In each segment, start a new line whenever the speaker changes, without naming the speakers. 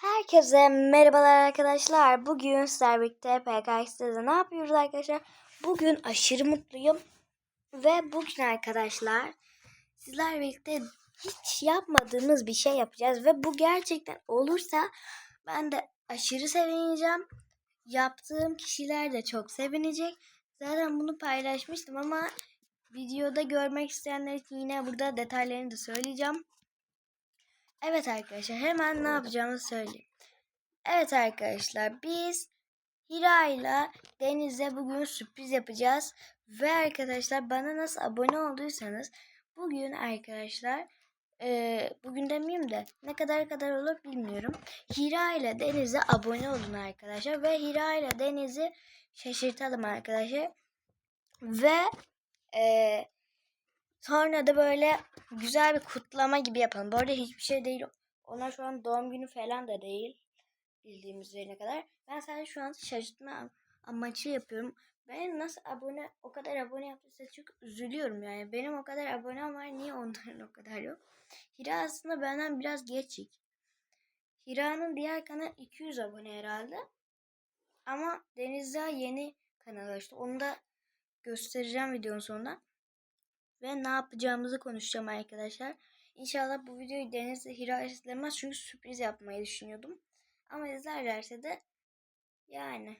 Herkese merhabalar arkadaşlar. Bugün birlikte PKX'de ne yapıyoruz arkadaşlar? Bugün aşırı mutluyum. Ve bugün arkadaşlar sizlerle birlikte hiç yapmadığımız bir şey yapacağız. Ve bu gerçekten olursa ben de aşırı sevineceğim. Yaptığım kişiler de çok sevinecek. Zaten bunu paylaşmıştım ama videoda görmek isteyenler için yine burada detaylarını da söyleyeceğim. Evet arkadaşlar hemen ne yapacağımızı söyleyeyim. Evet arkadaşlar biz Hira ile Deniz'e bugün sürpriz yapacağız. Ve arkadaşlar bana nasıl abone olduysanız bugün arkadaşlar e, bugün demeyeyim de ne kadar kadar olur bilmiyorum. Hira ile Deniz'e abone olun arkadaşlar. Ve Hira ile Deniz'i şaşırtalım arkadaşlar. Ve e, Sonra da böyle güzel bir kutlama gibi yapalım. Bu arada hiçbir şey değil. Onlar şu an doğum günü falan da değil. Bildiğimiz üzerine kadar. Ben sadece şu an şaşırtma amaçlı yapıyorum. Ben nasıl abone, o kadar abone yaptıysa çok üzülüyorum yani. Benim o kadar abonem var. Niye onların o kadar yok? Hira aslında benden biraz geçik. Hira'nın diğer kanal 200 abone herhalde. Ama Deniz daha yeni kanal açtı. Onu da göstereceğim videonun sonunda ve ne yapacağımızı konuşacağım arkadaşlar. İnşallah bu videoyu Deniz Hira izlemez çünkü sürpriz yapmayı düşünüyordum. Ama izlerlerse de yani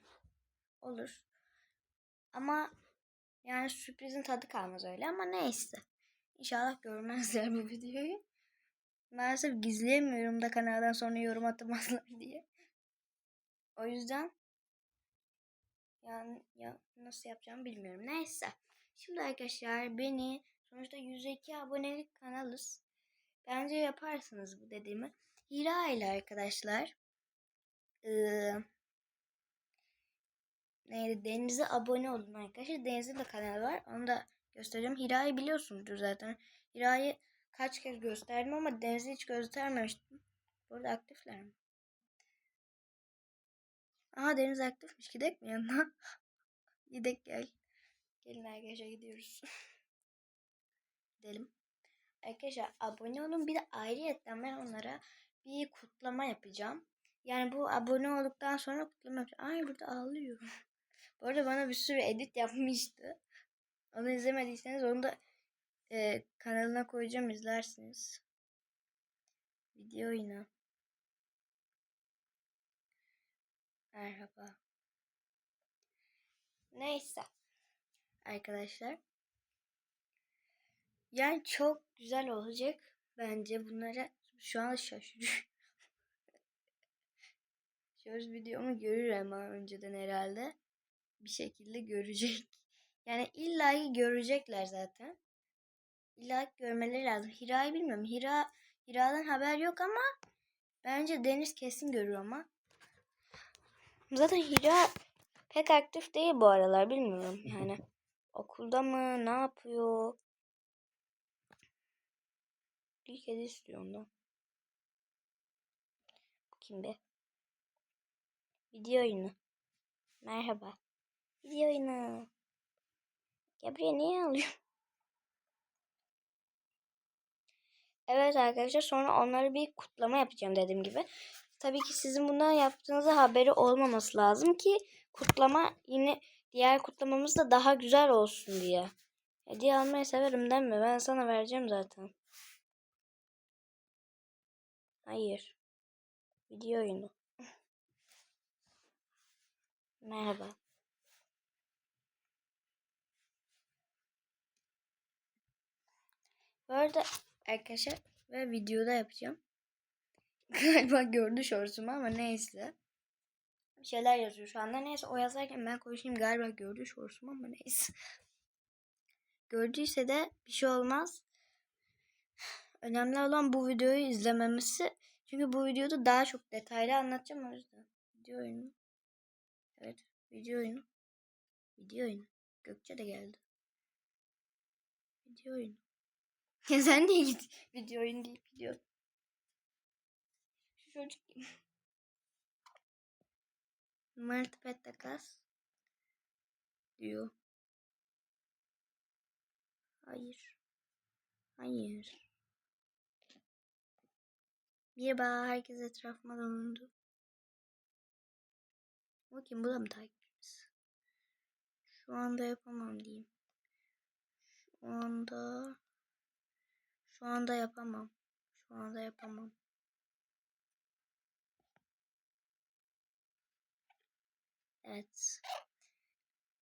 olur. Ama yani sürprizin tadı kalmaz öyle ama neyse. İnşallah görmezler bu videoyu. Maalesef gizleyemiyorum da kanaldan sonra yorum atamazlar diye. O yüzden yani ya nasıl yapacağımı bilmiyorum. Neyse. Şimdi arkadaşlar beni sonuçta 102 abonelik kanalız. Bence yaparsınız bu dediğimi. Hira ile arkadaşlar ee, neydi Deniz'e abone olun arkadaşlar. Deniz'in de kanalı var. Onu da göstereceğim. Hira'yı biliyorsunuzdur zaten. Hira'yı kaç kez gösterdim ama Deniz'i hiç göstermemiştim. Burada aktifler mi? Aha Deniz aktifmiş. Gidek mi yanına? Gidek gel. Gelin arkadaşlar gidiyoruz. Gidelim. Arkadaşlar abone olun. Bir de ayrıyetten ben onlara bir kutlama yapacağım. Yani bu abone olduktan sonra kutlama yapacağım. Ay burada ağlıyor. bu arada bana bir sürü edit yapmıştı. Onu izlemediyseniz onu da e, kanalına koyacağım izlersiniz. Video yine. Merhaba. Neyse arkadaşlar. Yani çok güzel olacak bence bunlara şu an şaşırıyorum. Şöyle videomu görür ama önceden herhalde bir şekilde görecek. Yani illa görecekler zaten. İlla görmeleri lazım. Hira'yı bilmiyorum. Hira Hira'dan haber yok ama bence Deniz kesin görür ama. Zaten Hira pek aktif değil bu aralar bilmiyorum yani. Okulda mı? Ne yapıyor? Bir kedi istiyor ondan. Kim be? Video oyunu. Merhaba. Video oyunu. Ya buraya niye alıyor? Evet arkadaşlar sonra onları bir kutlama yapacağım dediğim gibi. Tabii ki sizin bundan yaptığınızda haberi olmaması lazım ki kutlama yine diğer kutlamamız da daha güzel olsun diye. Hediye almayı severim değil mi? Ben sana vereceğim zaten. Hayır. Video oyunu. Merhaba. Bu arada arkadaşlar ve videoda yapacağım. Galiba gördü şorsumu ama neyse. Bir şeyler yazıyor şu anda. Neyse o yazarken ben konuşayım. Galiba gördü şorsumu ama neyse. Gördüyse de bir şey olmaz. Önemli olan bu videoyu izlememesi. Çünkü bu videoda daha çok detaylı anlatacağım o yüzden. Video oyunu. Evet. Video oyunu. Video oyunu. Gökçe de geldi. Video oyunu. Ya sen niye git video oyunu deyip gidiyorsun? Şu çocuk kim? Numaralı pet takas. Diyor. Hayır. Hayır. Merhaba herkes etrafıma dolandı. Bakayım bu da mı takipçimiz? Şu anda yapamam diyeyim. Şu anda şu anda yapamam. Şu anda yapamam. Evet.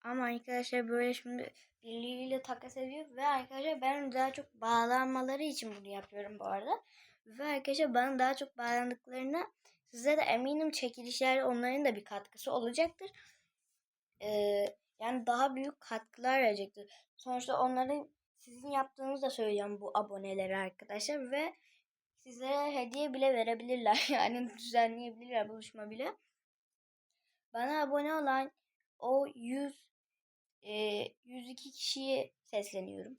Ama arkadaşlar böyle şimdi birbiriyle takas ediyor ve arkadaşlar ben daha çok bağlanmaları için bunu yapıyorum bu arada. Ve arkadaşlar bana daha çok bağlandıklarına size de eminim çekilişler onların da bir katkısı olacaktır. Ee, yani daha büyük katkılar verecektir. Sonuçta onların sizin yaptığınızı da söyleyeceğim bu abonelere arkadaşlar ve sizlere hediye bile verebilirler. Yani düzenleyebilirler buluşma bile. Bana abone olan o 100 e, 102 kişiye sesleniyorum.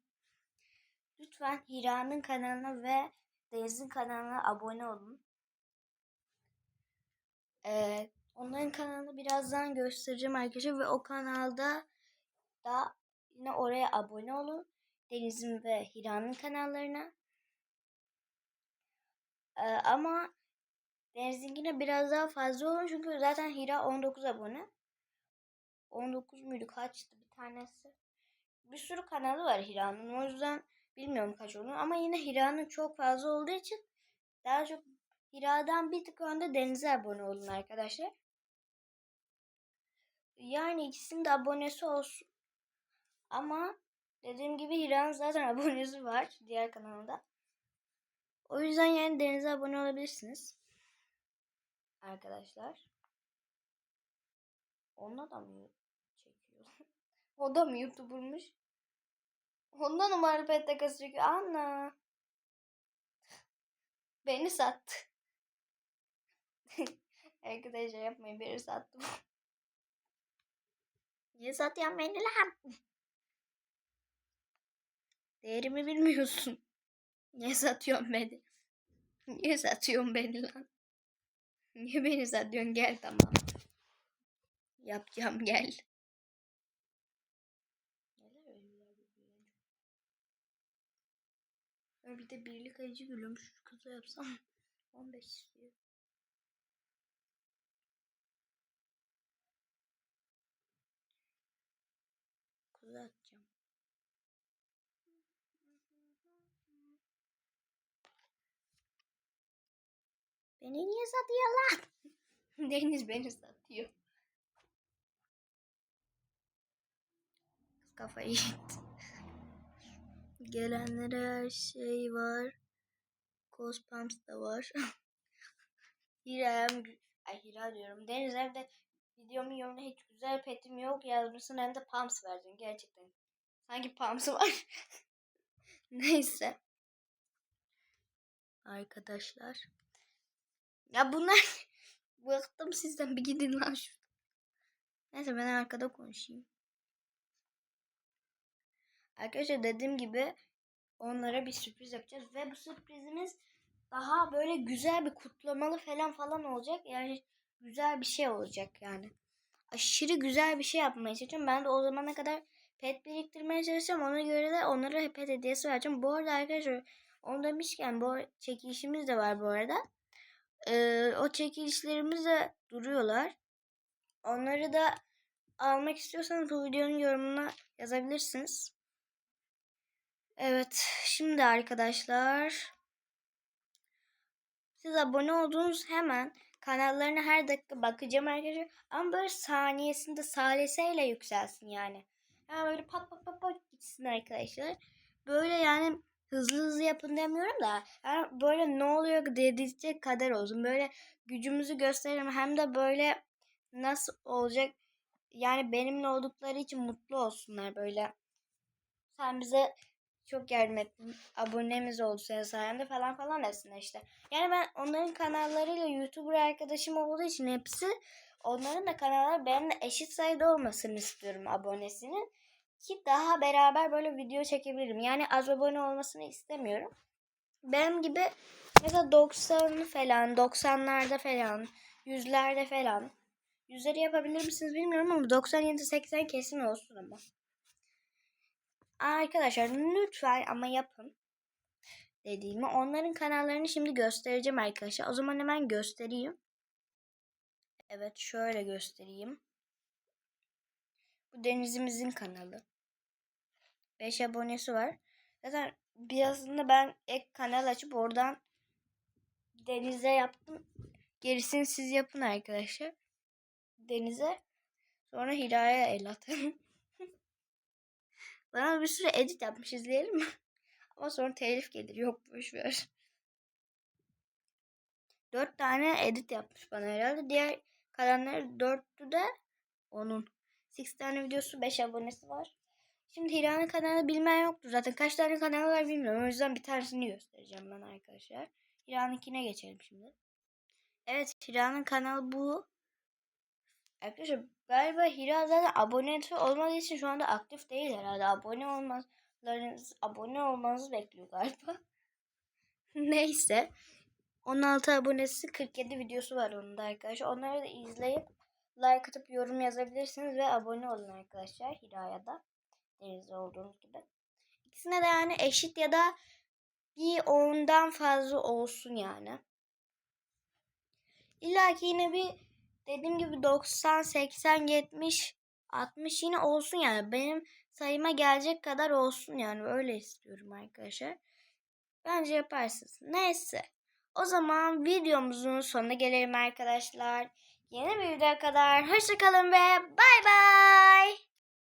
Lütfen Hira'nın kanalına ve Deniz'in kanalına abone olun. Ee, onların kanalını birazdan göstereceğim arkadaşlar ve o kanalda da yine oraya abone olun. Deniz'in ve Hira'nın kanallarına. Ee, ama Deniz'inkine biraz daha fazla olun çünkü zaten Hira 19 abone. 19 muydu kaçtı bir tanesi. Bir sürü kanalı var Hira'nın o yüzden bilmiyorum kaç olduğunu ama yine Hira'nın çok fazla olduğu için daha çok Hira'dan bir tık önde Deniz'e abone olun arkadaşlar. Yani ikisinin de abonesi olsun. Ama dediğim gibi Hira'nın zaten abonesi var diğer kanalında. O yüzden yani Deniz'e abone olabilirsiniz. Arkadaşlar. Onunla da mı çekiyor? o da mı YouTuber'mış? Ondan numaralı pet takası çekiyor. Anna. Beni sattı. Arkadaşlar yapmayın beni sattım. Niye satıyorsun beni lan? Değerimi bilmiyorsun. Niye satıyorsun beni? Niye satıyorsun beni lan? Niye beni satıyorsun? Gel tamam. Yapacağım gel. Bir de birlik ayıcı gülüm. Şu kızı yapsam 15 istiyor. Kızı atacağım. Beni niye satıyorlar? Deniz beni satıyor. Kafayı yedi. Gelenlere her şey var. Cospams da var. Hira hem Ay Hira diyorum. Deniz hem de videomun yorumuna hiç güzel petim yok yazmışsın hem de Pams verdin gerçekten. Sanki Pams'ı var. Neyse. Arkadaşlar. Ya bunlar bıktım sizden bir gidin lan şu. Neyse ben arkada konuşayım. Arkadaşlar dediğim gibi onlara bir sürpriz yapacağız ve bu sürprizimiz daha böyle güzel bir kutlamalı falan falan olacak. Yani güzel bir şey olacak yani. Aşırı güzel bir şey yapmaya çalışacağım. Ben de o zamana kadar pet biriktirmeye çalışacağım. Ona göre de onlara pet hediyesi vereceğim. Bu arada arkadaşlar onu demişken bu çekilişimiz de var bu arada. Ee, o çekilişlerimiz de duruyorlar. Onları da almak istiyorsanız bu videonun yorumuna yazabilirsiniz. Evet, şimdi arkadaşlar siz abone olduğunuz hemen kanallarına her dakika bakacağım arkadaşlar. Ama böyle saniyesinde saliseyle yükselsin yani. Yani böyle pat pat pat pat gitsin arkadaşlar. Böyle yani hızlı hızlı yapın demiyorum da yani böyle ne oluyor dediğince kadar olsun. Böyle gücümüzü gösterelim hem de böyle nasıl olacak yani benimle oldukları için mutlu olsunlar böyle. Sen bize çok yardım ettin. Abonemiz oldu senin sayende falan falan desinler işte. Yani ben onların kanallarıyla YouTuber arkadaşım olduğu için hepsi onların da kanalları benimle eşit sayıda olmasını istiyorum abonesinin. Ki daha beraber böyle video çekebilirim. Yani az abone olmasını istemiyorum. Benim gibi mesela 90 falan, 90'larda falan, yüzlerde falan. Yüzleri yapabilir misiniz bilmiyorum ama 97-80 kesin olsun ama. Arkadaşlar lütfen ama yapın. dediğimi. Onların kanallarını şimdi göstereceğim arkadaşlar. O zaman hemen göstereyim. Evet şöyle göstereyim. Bu Denizimizin kanalı. 5 abonesi var. Zaten birazında ben ek kanal açıp oradan Deniz'e yaptım. Gerisini siz yapın arkadaşlar. Deniz'e. Sonra Hira'ya el atın. Bana bir sürü edit yapmış izleyelim mi? Ama sonra telif gelir. Yok boşver. Dört tane edit yapmış bana herhalde. Diğer kalanları dörttü de onun. 6 tane videosu 5 abonesi var. Şimdi Hira'nın kanalı bilmeyen yoktur. Zaten kaç tane kanalı var bilmiyorum. O yüzden bir tanesini göstereceğim ben arkadaşlar. Hira'nınkine geçelim şimdi. Evet Hira'nın kanalı bu. Arkadaşlar galiba Hira zaten abonesi olmadığı için şu anda aktif değil herhalde. Abone olmalarınız, abone olmanızı bekliyor galiba. Neyse. 16 abonesi 47 videosu var onun da arkadaşlar. Onları da izleyip like atıp yorum yazabilirsiniz ve abone olun arkadaşlar Hira'ya da. Denizde olduğunuz gibi. İkisine de yani eşit ya da bir ondan fazla olsun yani. İlla ki yine bir dediğim gibi 90, 80, 70, 60 yine olsun yani. Benim sayıma gelecek kadar olsun yani. Öyle istiyorum arkadaşlar. Bence yaparsınız. Neyse. O zaman videomuzun sonuna gelelim arkadaşlar. Yeni bir videoya kadar hoşçakalın ve bay bay.